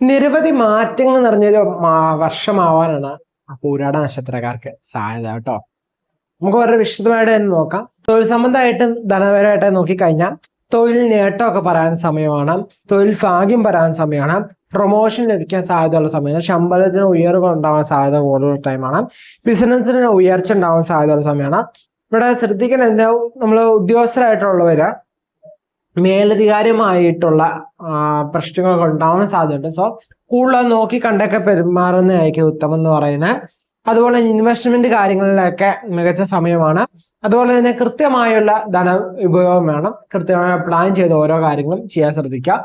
നിരവധി മാറ്റങ്ങൾ നിറഞ്ഞൊരു വർഷമാവാനാണ് പൂരാട നക്ഷത്രക്കാർക്ക് സാധ്യത കേട്ടോ. നമുക്ക് വളരെ വിശദമായിട്ട് തന്നെ നോക്കാം. തൊഴിൽ സംബന്ധമായിട്ടും ധനപരമായിട്ട് നോക്കിക്കഴിഞ്ഞാൽ തൊഴിൽ നേട്ടമൊക്കെ പറയാൻ സമയമാണ്. തൊഴിൽ ഭാഗ്യം പറയാൻ സമയമാണ്. പ്രൊമോഷൻ ലഭിക്കാൻ സാധ്യതയുള്ള സമയമാണ്. ശമ്പളത്തിന് ഉയർവ് ഉണ്ടാവാൻ സാധ്യത കൂടുതലുള്ള ടൈമാണ്. ബിസിനസ്സിന് ഉയർച്ച ഉണ്ടാവാൻ സാധ്യതയുള്ള സമയമാണ്. ഇവിടെ ശ്രദ്ധിക്കേണ്ട എന്താ നമ്മൾ ഉദ്യോഗസ്ഥരായിട്ടുള്ളവര് മേലധികാരമായിട്ടുള്ള ആ, പ്രശ്നങ്ങളൊക്കെ ഉണ്ടാവാൻ സാധ്യതയുണ്ട്. സോ കൂടുതൽ നോക്കി കണ്ടൊക്കെ പെരുമാറുന്നതായിരിക്കും ഉത്തമം എന്ന് പറയുന്നത്. അതുപോലെ ഇൻവെസ്റ്റ്മെന്റ് കാര്യങ്ങളിലൊക്കെ മികച്ച സമയമാണ്. അതുപോലെ തന്നെ കൃത്യമായുള്ള ധന ഉപയോഗം വേണം. കൃത്യമായ പ്ലാൻ ചെയ്ത് ഓരോ കാര്യങ്ങളും ചെയ്യാൻ ശ്രദ്ധിക്കുക.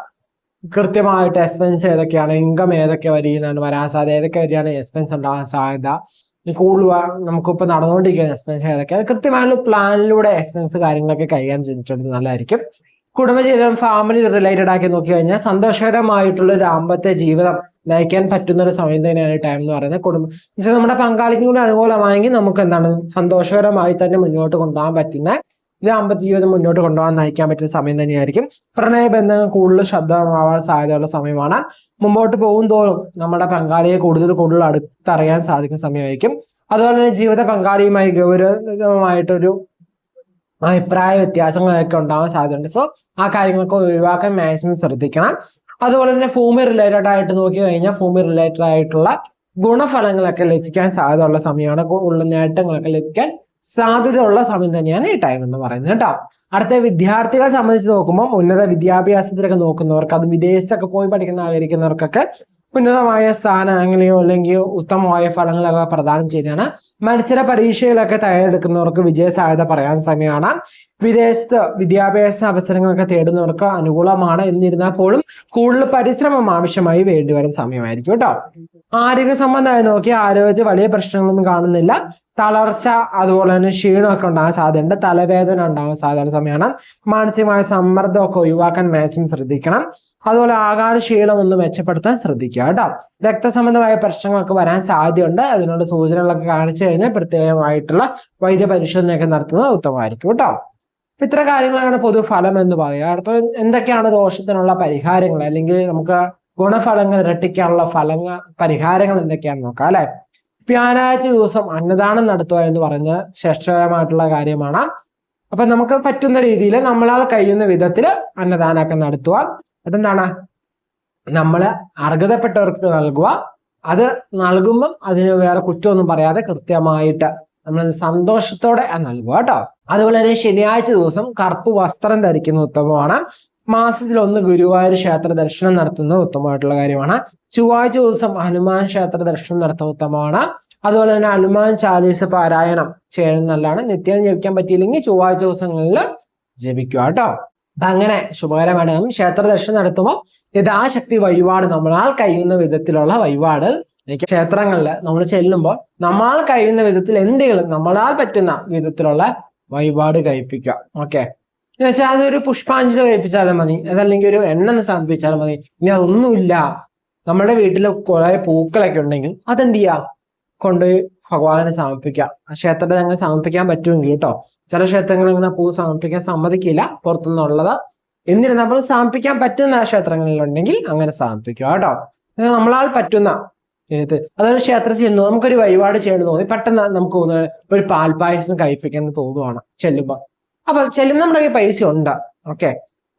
കൃത്യമായിട്ട് എക്സ്പെൻസ് ഏതൊക്കെയാണ് ഇൻകം ഏതൊക്കെ വരികയാണ് വരാൻ സാധ്യത ഏതൊക്കെ വരികയാണ് എക്സ്പെൻസ് ഉണ്ടാകാൻ സാധ്യത. കൂടുതൽ നമുക്കിപ്പോൾ നടന്നുകൊണ്ടിരിക്കുന്ന എക്സ്പെൻസ് ഏതൊക്കെയാണ് കൃത്യമായുള്ള പ്ലാനിലൂടെ എക്സ്പെൻസ് കാര്യങ്ങളൊക്കെ കൈകാര്യം ചെയ്തിട്ടുണ്ടെങ്കിൽ നല്ലതായിരിക്കും. കുടുംബജീവിതം ഫാമിലി റിലേറ്റഡ് ആക്കി നോക്കി കഴിഞ്ഞാൽ സന്തോഷകരമായിട്ടുള്ള ദാമ്പത്യ ജീവിതം നയിക്കാൻ പറ്റുന്ന ഒരു സമയം തന്നെയാണ് ടൈം എന്ന് പറയുന്നത്. കുടുംബം നമ്മുടെ പങ്കാളിക്കും കൂടി അനുകൂലമായെങ്കിൽ നമുക്ക് എന്താണ് സന്തോഷകരമായി തന്നെ മുന്നോട്ട് കൊണ്ടുപോകാൻ പറ്റുന്ന ദാമ്പത്യ ജീവിതം മുന്നോട്ട് കൊണ്ടുപോകാൻ നയിക്കാൻ പറ്റുന്ന സമയം തന്നെയായിരിക്കും. പ്രണയ ബന്ധങ്ങൾ കൂടുതൽ ശബ്ദമാവാൻ സാധ്യതയുള്ള സമയമാണ്. മുമ്പോട്ട് പോകും തോറും നമ്മുടെ പങ്കാളിയെ കൂടുതൽ കൂടുതൽ അടുത്തറിയാൻ സാധിക്കുന്ന സമയമായിരിക്കും. അതുപോലെ തന്നെ ജീവിത പങ്കാളിയുമായി ഗൗരവമായിട്ടൊരു അഭിപ്രായ വ്യത്യാസങ്ങളൊക്കെ ഉണ്ടാവാൻ സാധ്യതയുണ്ട്. സോ ആ കാര്യങ്ങളൊക്കെ ഒഴിവാക്കാൻ മാക്സിമം ശ്രദ്ധിക്കണം. അതുപോലെ തന്നെ ഭൂമി റിലേറ്റഡ് ആയിട്ട് നോക്കി കഴിഞ്ഞാൽ ഭൂമി റിലേറ്റഡ് ആയിട്ടുള്ള ഗുണഫലങ്ങളൊക്കെ ലഭിക്കാൻ സാധ്യതയുള്ള സമയമാണ്. ഉള്ള നേട്ടങ്ങളൊക്കെ ലഭിക്കാൻ സാധ്യതയുള്ള സമയം തന്നെയാണ് ഈ ടൈം എന്ന് പറയുന്നത് കേട്ടോ. അടുത്ത വിദ്യാർത്ഥികളെ സംബന്ധിച്ച് നോക്കുമ്പോൾ ഉന്നത വിദ്യാഭ്യാസത്തിലൊക്കെ നോക്കുന്നവർക്ക് അത് വിദേശത്തൊക്കെ പോയി പഠിക്കുന്ന ആഗ്രഹിക്കുന്നവർക്കൊക്കെ ഉന്നതമായ സ്ഥാനങ്ങളെയോ അല്ലെങ്കിൽ ഉത്തമമായ ഫലങ്ങളൊക്കെ പ്രദാനം ചെയ്യുന്നതാണ് മത്സര പരീക്ഷയിലൊക്കെ തയ്യാറെടുക്കുന്നവർക്ക് വിജയ സാധ്യത പറയാൻ സമയമാണ്. വിദേശത്ത് വിദ്യാഭ്യാസ അവസരങ്ങളൊക്കെ തേടുന്നവർക്ക് അനുകൂലമാണ് എന്നിരുന്നാൽ പോലും കൂടുതൽ പരിശ്രമം ആവശ്യമായി വേണ്ടി വരുന്ന സമയമായിരിക്കും കേട്ടോ. ആരോഗ്യ സംബന്ധമായി നോക്കി ആരോഗ്യത്തിൽ വലിയ പ്രശ്നങ്ങളൊന്നും കാണുന്നില്ല. തളർച്ച അതുപോലെ തന്നെ ക്ഷീണമൊക്കെ ഉണ്ടാകാൻ സാധ്യതയുണ്ട്. തലവേദന ഉണ്ടാകാൻ സാധ്യതയുള്ള സമയമാണ്. മാനസികമായ സമ്മർദ്ദമൊക്കെ ഒഴിവാക്കാൻ മാക്സിമം ശ്രദ്ധിക്കണം. അതുപോലെ ആകാര ക്ഷീണം ഒന്ന് മെച്ചപ്പെടുത്താൻ ശ്രദ്ധിക്കുക കേട്ടോ. രക്തസംബന്ധമായ പ്രശ്നങ്ങളൊക്കെ വരാൻ സാധ്യതയുണ്ട്. അതിനുള്ള സൂചനകളൊക്കെ കാണിച്ചു കഴിഞ്ഞാൽ പ്രത്യേകമായിട്ടുള്ള വൈദ്യ പരിശോധനയൊക്കെ നടത്തുന്നത് ഉത്തമമായിരിക്കും കേട്ടോ. അപ്പൊ ഇത്ര കാര്യങ്ങളാണ് പൊതുഫലം എന്ന് പറയുക. അടുത്ത എന്തൊക്കെയാണ് ദോഷത്തിനുള്ള പരിഹാരങ്ങൾ? അല്ലെങ്കിൽ നമുക്ക് ഗുണഫലങ്ങൾ ഇരട്ടിക്കാനുള്ള ഫലങ്ങൾ പരിഹാരങ്ങൾ എന്തൊക്കെയാണെന്ന് നോക്കാം അല്ലെ? വ്യാഴാഴ്ച ദിവസം അന്നദാനം നടത്തുക എന്ന് പറയുന്നത് ശ്രേഷ്ഠകരമായിട്ടുള്ള കാര്യമാണ്. അപ്പൊ നമുക്ക് പറ്റുന്ന രീതിയിൽ നമ്മളാൽ കഴിയുന്ന വിധത്തിൽ അന്നദാനമൊക്കെ നടത്തുക. അതെന്താണ്? നമ്മൾ അർഹതപ്പെട്ടവർക്ക് നൽകുക. അത് നൽകുമ്പം അതിന് വേറെ കുറ്റമൊന്നും പറയാതെ കൃത്യമായിട്ട് നമ്മൾ സന്തോഷത്തോടെ നൽകുക കേട്ടോ. അതുപോലെ തന്നെ ശനിയാഴ്ച ദിവസം കറുപ്പ് വസ്ത്രം ധരിക്കുന്ന ഉത്തമമാണ് മാസത്തിൽ ഒന്ന് ഗുരുവായൂർ ക്ഷേത്ര ദർശനം നടത്തുന്നത് ഉത്തമമായിട്ടുള്ള കാര്യമാണ്. ചൊവ്വാഴ്ച ദിവസം ഹനുമാൻ ക്ഷേത്ര ദർശനം നടത്തുന്ന ഉത്തമമാണ്. അതുപോലെ തന്നെ ഹനുമാൻ ചാലീസ പാരായണം ചെയ്യുന്നത് നല്ലതാണ് നിത്യം ജപിക്കാൻ പറ്റിയില്ലെങ്കിൽ ചൊവ്വാഴ്ച ദിവസങ്ങളിൽ ജപിക്കുക കേട്ടോ. അങ്ങനെ ശുഭകരമാണ്. ക്ഷേത്ര ദർശനം നടത്തുമ്പോൾ യഥാശക്തി വഴിപാട് നമ്മളാൽ കഴിയുന്ന വിധത്തിലുള്ള വഴിപാട്. ക്ഷേത്രങ്ങളിൽ നമ്മൾ ചെല്ലുമ്പോൾ നമ്മളാൽ കഴിയുന്ന വിധത്തിൽ എന്തെങ്കിലും നമ്മളാൽ പറ്റുന്ന വിധത്തിലുള്ള വഴിപാട് കഴിപ്പിക്കുക. ഓക്കെ? എന്ന് വെച്ചാൽ അതൊരു പുഷ്പാഞ്ജലി കഴിപ്പിച്ചാലും മതി. അതല്ലെങ്കിൽ ഒരു എണ്ണ സമർപ്പിച്ചാലും മതി. ഇനി അതൊന്നുമില്ല. നമ്മുടെ വീട്ടിൽ കുറെ പൂക്കളൊക്കെ ഉണ്ടെങ്കിൽ അതെന്ത് ചെയ്യാം കൊണ്ടുപോയി ഭഗവാനെ സമർപ്പിക്കാം. ക്ഷേത്രത്തെ അങ്ങനെ സമർപ്പിക്കാൻ പറ്റുമെങ്കിൽ കേട്ടോ. ചില ക്ഷേത്രങ്ങളിൽ ഇങ്ങനെ പൂ സമർപ്പിക്കാൻ സമ്മതിക്കില്ല പുറത്തുനിന്നുള്ളത്. എന്നിരുന്നാൽ നമ്മൾ സമർപ്പിക്കാൻ പറ്റുന്ന ക്ഷേത്രങ്ങളിലുണ്ടെങ്കിൽ അങ്ങനെ സമർപ്പിക്കുക കേട്ടോ. നമ്മളാൽ പറ്റുന്ന ഏത് അതൊരു ക്ഷേത്രത്തിൽ ചെന്നു. നമുക്കൊരു വഴിപാട് ചെയ്യണമെന്ന് തോന്നി. പെട്ടെന്ന് നമുക്ക് തോന്നുന്നത് ഒരു പാൽപ്പായസം കഴിപ്പിക്കാൻ തോന്നുവാണ് ചെല്ലുമ്പോൾ അപ്പൊ ചെല്ലുന്ന നമ്മുടെ കയ്യിൽ പൈസ ഉണ്ട്. ഓക്കെ.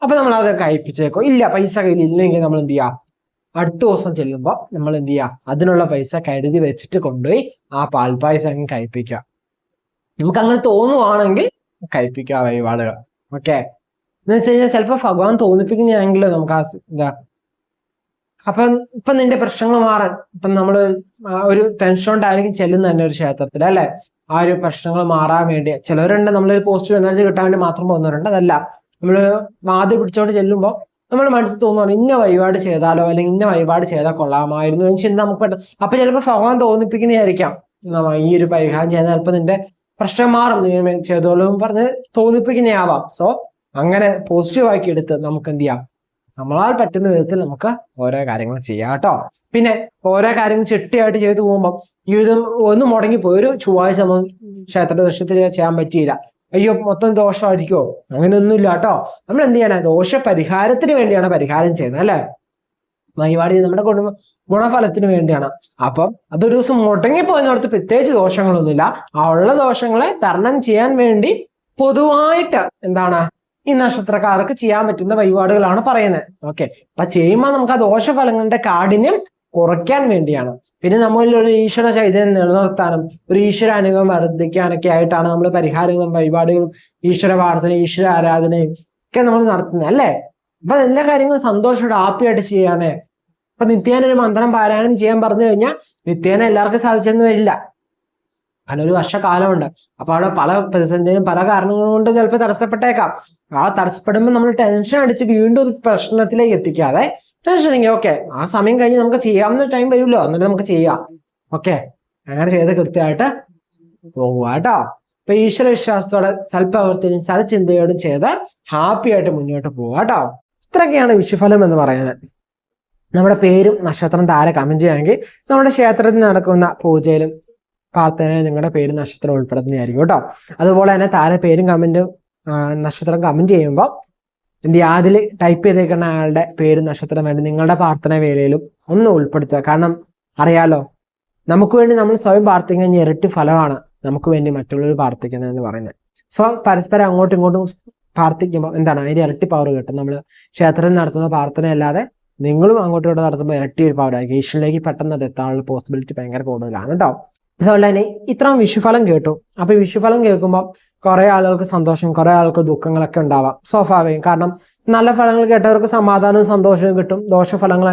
അപ്പൊ നമ്മൾ അത് കഴിപ്പിച്ചേക്കോ. ഇല്ല പൈസ കയ്യിൽ ഇല്ലെങ്കിൽ നമ്മൾ എന്ത് ചെയ്യാം? അടുത്ത ദിവസം ചെല്ലുമ്പോൾ നമ്മൾ എന്ത് ചെയ്യുക അതിനുള്ള പൈസ കരുതി വെച്ചിട്ട് കൊണ്ടുപോയി ആ പാൽപ്പായസം അങ്ങ് കഴിപ്പിക്കുക. നമുക്ക് അങ്ങനെ തോന്നുവാണെങ്കിൽ കഴിപ്പിക്കുക വഴിപാടുകൾ. ഓക്കെ എന്ന് വെച്ച് കഴിഞ്ഞാൽ ചിലപ്പോൾ ഭഗവാൻ തോന്നിപ്പിക്കുന്നതാണെങ്കിൽ നമുക്ക് ആ എന്താ അപ്പം ഇപ്പൊ നിന്റെ പ്രശ്നങ്ങൾ മാറാൻ ഇപ്പം നമ്മൾ ഒരു ടെൻഷൻ കൊണ്ടായിരിക്കും ചെല്ലുന്ന തന്നെ ഒരു ക്ഷേത്രത്തിൽ അല്ലെ? ആ ഒരു പ്രശ്നങ്ങൾ മാറാൻ വേണ്ടി. ചിലവരുണ്ട് നമ്മളൊരു പോസിറ്റീവ് എനർജി കിട്ടാൻ വേണ്ടി മാത്രം പോകുന്നവരുണ്ട്. അതല്ല നമ്മൾ വാതി പിടിച്ചോണ്ട് ചെല്ലുമ്പോൾ നമ്മുടെ മനസ്സിൽ തോന്നുകയാണ് ഇന്ന വഴിപാട് ചെയ്താലോ അല്ലെങ്കിൽ ഇന്ന വഴിപാട് ചെയ്താൽ കൊള്ളാമായിരുന്നു എന്ന് ചിന്ത നമുക്ക് പെട്ടെന്ന്. അപ്പൊ ചിലപ്പോൾ ഭഗവാൻ തോന്നിപ്പിക്കുന്നതായിരിക്കാം. ഈ ഒരു പരിഹാരം ചെയ്താൽ ചിലപ്പോൾ നിന്റെ പ്രശ്നം മാറും നീ ചെയ്തോളൂ പറഞ്ഞ് തോന്നിപ്പിക്കുന്നതാവാം. സോ അങ്ങനെ പോസിറ്റീവ് ആക്കി എടുത്ത് നമുക്ക് എന്ത് ചെയ്യാം? നമ്മളാൽ പറ്റുന്ന വിധത്തിൽ നമുക്ക് ഓരോ കാര്യങ്ങൾ ചെയ്യാം കേട്ടോ. പിന്നെ ഓരോ കാര്യങ്ങൾ ചിട്ടിയായിട്ട് ചെയ്തു പോകുമ്പോൾ ഈ ഒന്ന് മുടങ്ങിപ്പോയി. ഒരു ചൊവ്വാഴ്ച നമ്മൾ ക്ഷേത്ര ദർശനത്തിൽ ചെയ്യാൻ പറ്റിയില്ല. അയ്യോ മൊത്തം ദോഷമായിരിക്കോ അങ്ങനെയൊന്നുമില്ല കേട്ടോ. നമ്മൾ എന്ത് ചെയ്യണം ദോഷ പരിഹാരത്തിന് വേണ്ടിയാണ് പരിഹാരം ചെയ്യുന്നത് അല്ലെ? ചെയ്ത് നമ്മുടെ കുടുംബ ഗുണഫലത്തിന് വേണ്ടിയാണ്. അപ്പം അതൊരു ദിവസം മുടങ്ങിപ്പോയിനോടത്ത് പ്രത്യേകിച്ച് ദോഷങ്ങളൊന്നുമില്ല. ആ ഉള്ള ദോഷങ്ങളെ തരണം ചെയ്യാൻ വേണ്ടി പൊതുവായിട്ട് എന്താണ്? ഈ നക്ഷത്രക്കാർക്ക് ചെയ്യാൻ പറ്റുന്ന വഴിപാടുകളാണ് പറയുന്നത്. ഓക്കെ. അപ്പൊ ചെയ്യുമ്പോൾ നമുക്ക് ആ ദോഷഫലങ്ങളുടെ കാഠിന്യം കുറയ്ക്കാൻ വേണ്ടിയാണ്. പിന്നെ നമ്മളിൽ ഒരു ഈശ്വര ചൈതന്യം നിലനിർത്താനും ഒരു ഈശ്വര അനുഭവം വർദ്ധിക്കാനൊക്കെ ആയിട്ടാണ് നമ്മൾ പരിഹാരങ്ങളും വഴിപാടുകളും ഈശ്വര പ്രാർത്ഥന ഈശ്വര ആരാധനയും ഒക്കെ നമ്മൾ നടത്തുന്നത് അല്ലേ? അപ്പൊ എല്ലാ കാര്യങ്ങളും സന്തോഷത്തോടെ ഹാപ്പിയായിട്ട് ചെയ്യാനേ ഇപ്പൊ നിത്യേന ഒരു മന്ത്രം പാരായണം ചെയ്യാൻ പറഞ്ഞു കഴിഞ്ഞാൽ നിത്യേന എല്ലാവർക്കും സാധിച്ചെന്ന് വരില്ല. കാരണം ഒരു വർഷക്കാലമുണ്ട്. അപ്പൊ അവിടെ പല പ്രതിസന്ധിയും പല കാരണങ്ങൾ കൊണ്ട് ചിലപ്പോൾ തടസ്സപ്പെട്ടേക്കാം. ആ തടസ്സപ്പെടുമ്പോൾ നമ്മൾ ടെൻഷൻ അടിച്ച് വീണ്ടും ഒരു പ്രശ്നത്തിലേക്ക് എത്തിക്കാതെ ഉണ്ടെങ്കിൽ ഓക്കെ ആ സമയം കഴിഞ്ഞ് നമുക്ക് ചെയ്യാവുന്ന ടൈം വരുമല്ലോ. എന്നിട്ട് നമുക്ക് ചെയ്യാം. ഓക്കെ അങ്ങനെ ചെയ്ത് കൃത്യമായിട്ട് പോകുക കേട്ടോ. അപ്പൊ ഈശ്വര വിശ്വാസത്തോടെ സൽപ്രവർത്തിയും സൽചിന്തയോടും ചെയ്ത് ഹാപ്പി ആയിട്ട് മുന്നോട്ട് പോവുക കേട്ടോ. ഇത്രയൊക്കെയാണ് വിഷുഫലം എന്ന് പറയുന്നത്. നമ്മുടെ പേരും നക്ഷത്രം താരെ കമന്റ് ചെയ്യുമെങ്കിൽ നമ്മുടെ ക്ഷേത്രത്തിൽ നടക്കുന്ന പൂജയിലും പ്രാർത്ഥനയിലും നിങ്ങളുടെ പേരും നക്ഷത്രം ഉൾപ്പെടുന്നതായിരിക്കും കേട്ടോ. അതുപോലെ തന്നെ താരെ പേരും കമന്റും നക്ഷത്രം കമന്റ് ചെയ്യുമ്പോൾ ചെയ്യുക അതിൽ ടൈപ്പ് ചെയ്തേക്കുന്ന ആളുടെ പേര് നക്ഷത്രം വേണ്ടി നിങ്ങളുടെ പ്രാർത്ഥന വേളയിലും ഒന്ന് ഉൾപ്പെടുത്തുക. കാരണം അറിയാലോ നമുക്ക് വേണ്ടി നമ്മൾ സ്വയം പ്രാർത്ഥിക്കുന്ന ഇരട്ടി ഫലമാണ് നമുക്ക് വേണ്ടി മറ്റുള്ളവർ പ്രാർത്ഥിക്കുന്നത് എന്ന് പറയുന്നത്. സോ പരസ്പരം അങ്ങോട്ടും ഇങ്ങോട്ടും പ്രാർത്ഥിക്കുമ്പോൾ എന്താണ്? അതിന് ഇരട്ടി പവർ കിട്ടും. നമ്മൾ ക്ഷേത്രത്തിൽ നടത്തുന്ന പ്രാർത്ഥന അല്ലാതെ നിങ്ങളും അങ്ങോട്ടും ഇങ്ങോട്ടും നടത്തുമ്പോൾ ഇരട്ടി ഒരു പവറായി ഈശ്വരിലേക്ക് പെട്ടെന്ന് അത് എത്താനുള്ള പോസിബിലിറ്റി ഭയങ്കര കൂടുതലാണ് കേട്ടോ. അതുപോലെ തന്നെ ഇത്രയും വിഷുഫലം കേട്ടു. അപ്പൊ ഈ വിഷുഫലം കേൾക്കുമ്പോൾ കുറെ ആളുകൾക്ക് സന്തോഷം കുറെ ആൾക്ക് ദുഃഖങ്ങളൊക്കെ ഉണ്ടാവാം സ്വാഭാവികം. കാരണം നല്ല ഫലങ്ങൾ കേട്ടവർക്ക് സമാധാനവും സന്തോഷവും കിട്ടും. ദോഷഫലങ്ങൾ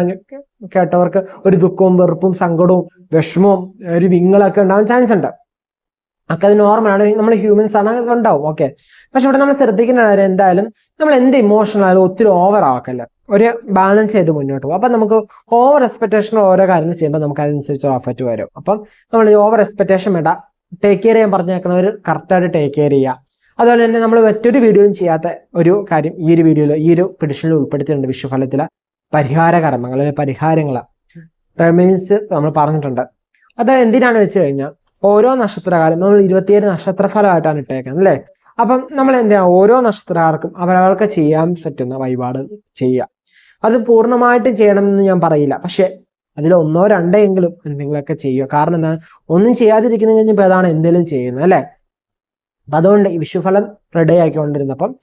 കേട്ടവർക്ക് ഒരു ദുഃഖവും വെറുപ്പും സങ്കടവും വിഷമവും ഒരു വിങ്ങളൊക്കെ ഉണ്ടാവാൻ ചാൻസ് ഉണ്ട്. ഒക്കെ അത് നോർമലാണ് നമ്മൾ ഹ്യൂമൻസ് ആണ് ഉണ്ടാവും. ഓക്കെ പക്ഷെ ഇവിടെ നമ്മൾ ശ്രദ്ധിക്കുന്ന കാര്യം എന്തായാലും നമ്മൾ എന്ത് ഇമോഷണൽ ആയാലും ഒത്തിരി ഓവർ ആക്കല്ല ഒരു ബാലൻസ് ചെയ്ത് മുന്നോട്ട് പോകും അപ്പം നമുക്ക് ഓവർ എക്സ്പെക്ടേഷൻ ഓരോ കാര്യങ്ങൾ ചെയ്യുമ്പോൾ നമുക്ക് അതനുസരിച്ച് എഫക്റ്റ് വരും. അപ്പം നമ്മൾ ഓവർ എക്സ്പെക്ടേഷൻ വേണ്ട. ടേക്ക് കെയർ ചെയ്യാൻ പറഞ്ഞേക്കുന്നവർ കറക്റ്റായിട്ട് ടേക്ക് കെയർ ചെയ്യുക. അതുപോലെ തന്നെ നമ്മൾ മറ്റൊരു വീഡിയോയും ചെയ്യാത്ത ഒരു കാര്യം ഈ ഒരു വീഡിയോയിൽ ഈ ഒരു പെഡിഷനിൽ ഉൾപ്പെടുത്തിയിട്ടുണ്ട് വിഷുഫലത്തിലെ പരിഹാര കർമ്മങ്ങൾ അല്ലെങ്കിൽ പരിഹാരങ്ങൾ റെമീൻസ് നമ്മൾ പറഞ്ഞിട്ടുണ്ട്. അത് എന്തിനാണ് വെച്ച് കഴിഞ്ഞാൽ ഓരോ നക്ഷത്രകാലം നമ്മൾ ഇരുപത്തിയേഴ് നക്ഷത്രഫലമായിട്ടാണ് ഇട്ടേക്കുന്നത് അല്ലേ? അപ്പം നമ്മൾ എന്തിനാ ഓരോ നക്ഷത്രക്കാർക്കും അവരവർക്ക് ചെയ്യാൻ പറ്റുന്ന വഴിപാട് ചെയ്യുക. അത് പൂർണമായിട്ടും ചെയ്യണമെന്ന് ഞാൻ പറയില്ല. പക്ഷെ അതിൽ ഒന്നോ രണ്ടോ എങ്കിലും എന്തെങ്കിലുമൊക്കെ ചെയ്യുക. കാരണം എന്താ ഒന്നും ചെയ്യാതിരിക്കുന്ന കഴിഞ്ഞപ്പോൾ അതാണ് എന്തെങ്കിലും ചെയ്യുന്നത് അല്ലേ? അപ്പൊ അതുകൊണ്ട് ഈ വിഷുഫലം റെഡി ആക്കിക്കൊണ്ടിരുന്നപ്പം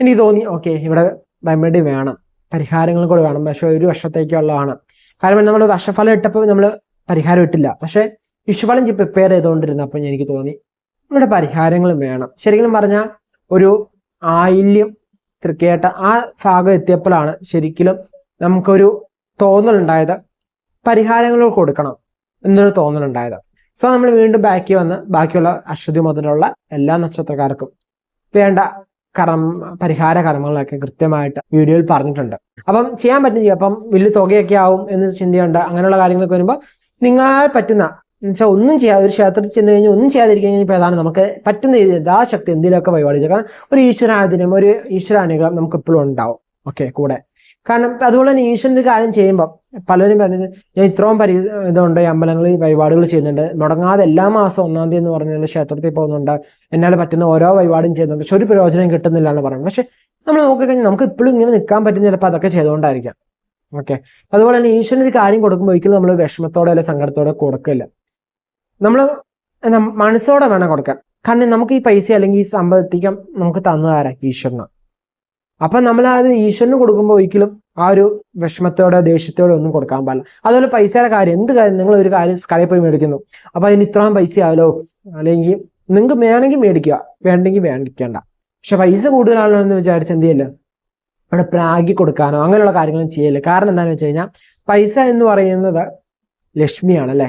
എനിക്ക് തോന്നി ഓക്കെ ഇവിടെ റെമഡി വേണം. പരിഹാരങ്ങൾ കൂടെ വേണം. പക്ഷെ ഒരു വർഷത്തേക്കുള്ളതാണ് കാരണം നമ്മൾ വർഷഫലം ഇട്ടപ്പോൾ നമ്മൾ പരിഹാരം ഇട്ടില്ല. പക്ഷെ വിഷുഫലം പ്രിപ്പയർ ചെയ്തുകൊണ്ടിരുന്നപ്പോൾ എനിക്ക് തോന്നി ഇവിടെ പരിഹാരങ്ങളും വേണം. ശരിക്കും പറഞ്ഞാൽ ഒരു ആയില്യം തൃക്കേട്ട ആ ഭാഗം എത്തിയപ്പോഴാണ് ശരിക്കും നമുക്കൊരു തോന്നലുണ്ടായത് പരിഹാരങ്ങൾ കൊടുക്കണം എന്നൊരു തോന്നലുണ്ടായത്. സോ നമ്മൾ വീണ്ടും ബാക്കി വന്ന് ബാക്കിയുള്ള അശ്വതി മുതലുള്ള എല്ലാ നക്ഷത്രക്കാർക്കും വേണ്ട കർമ്മ പരിഹാര കർമ്മങ്ങളൊക്കെ കൃത്യമായിട്ട് വീഡിയോയിൽ പറഞ്ഞിട്ടുണ്ട്. അപ്പം ചെയ്യാൻ പറ്റും ചെയ്യും അപ്പം വലിയ തുകയൊക്കെ ആവും എന്ന് ചിന്തയുണ്ട് അങ്ങനെയുള്ള കാര്യങ്ങളൊക്കെ വരുമ്പോൾ നിങ്ങളാൽ പറ്റുന്ന എന്നുവെച്ചാൽ ഒന്നും ചെയ്യാതെ ഒരു ക്ഷേത്രത്തിൽ ചെന്ന് കഴിഞ്ഞാൽ ഒന്നും ചെയ്യാതിരിക്കാൻ ഇപ്പോൾ അതാണ് നമുക്ക് പറ്റുന്ന യഥാശക്തി എന്തെങ്കിലുമൊക്കെ പരിപാടി കാരണം ഒരു ഈശ്വരാധീനം ഒരു ഈശ്വരാനുഗ്രഹം നമുക്ക് എപ്പോഴും ഉണ്ടാവും. ഓക്കെ കൂടെ. കാരണം അതുപോലെ തന്നെ ഈശ്വരന്റെ കാര്യം ചെയ്യുമ്പോൾ പലരും പറയുന്നത് ഞാൻ ഇത്രയും പരി ഇതുണ്ട് അമ്പലങ്ങളിൽ വഴിപാടുകൾ ചെയ്യുന്നുണ്ട്. മുടങ്ങാതെ എല്ലാ മാസം ഒന്നാം തീയതി എന്ന് പറഞ്ഞാൽ ക്ഷേത്രത്തിൽ പോകുന്നുണ്ട്. എന്നാൽ പറ്റുന്ന ഓരോ വഴിപാടും ചെയ്യുന്നുണ്ട്. പക്ഷെ ഒരു പ്രയോജനം കിട്ടുന്നില്ല എന്ന് പറയുന്നത്. പക്ഷെ നമ്മൾ നോക്കിക്കഴിഞ്ഞാൽ നമുക്ക് ഇപ്പോഴും ഇങ്ങനെ നിൽക്കാൻ പറ്റുന്ന ചിലപ്പോൾ അതൊക്കെ ചെയ്തുകൊണ്ടായിരിക്കാം. ഓക്കെ. അതുപോലെ തന്നെ ഈശ്വരൻ ഒരു കാര്യം കൊടുക്കുമ്പോൾ ഒരിക്കലും നമ്മൾ വിഷമത്തോടെ അല്ലെങ്കിൽ സങ്കടത്തോടെ കൊടുക്കില്ല. നമ്മൾ മനസ്സോടെ വേണം കൊടുക്കാൻ. കാരണം നമുക്ക് ഈ പൈസ അല്ലെങ്കിൽ ഈ സമ്പത്തിക്കം നമുക്ക് തന്നതാരാ ഈശ്വരനാണ് അപ്പൊ നമ്മൾ അത് ഈശ്വരന് കൊടുക്കുമ്പോൾ ഒരിക്കലും ആ ഒരു വിഷമത്തോടെ ദേഷ്യത്തോടെ ഒന്നും കൊടുക്കാൻ പാടില്ല. അതുപോലെ പൈസയുടെ കാര്യം എന്ത് കാര്യം? നിങ്ങൾ ഒരു കാര്യം കടയിൽ പോയി മേടിക്കുന്നു. അപ്പൊ അതിന് ഇത്രയും പൈസ ആയാലോ? അല്ലെങ്കിൽ നിങ്ങൾക്ക് വേണമെങ്കിൽ മേടിക്കുക. വേണ്ടെങ്കിൽ മേടിക്കേണ്ട പക്ഷെ പൈസ കൂടുതലാണല്ലോ എന്ന് വിചാരിച്ച് എന്ത് ചെയ്യില്ല അവിടെ പ്രാഗി കൊടുക്കാനോ അങ്ങനെയുള്ള കാര്യങ്ങളും ചെയ്യില്ല കാരണം എന്താണെന്ന് വെച്ച് കഴിഞ്ഞാൽ പൈസ എന്ന് പറയുന്നത് ലക്ഷ്മിയാണ് അല്ലേ?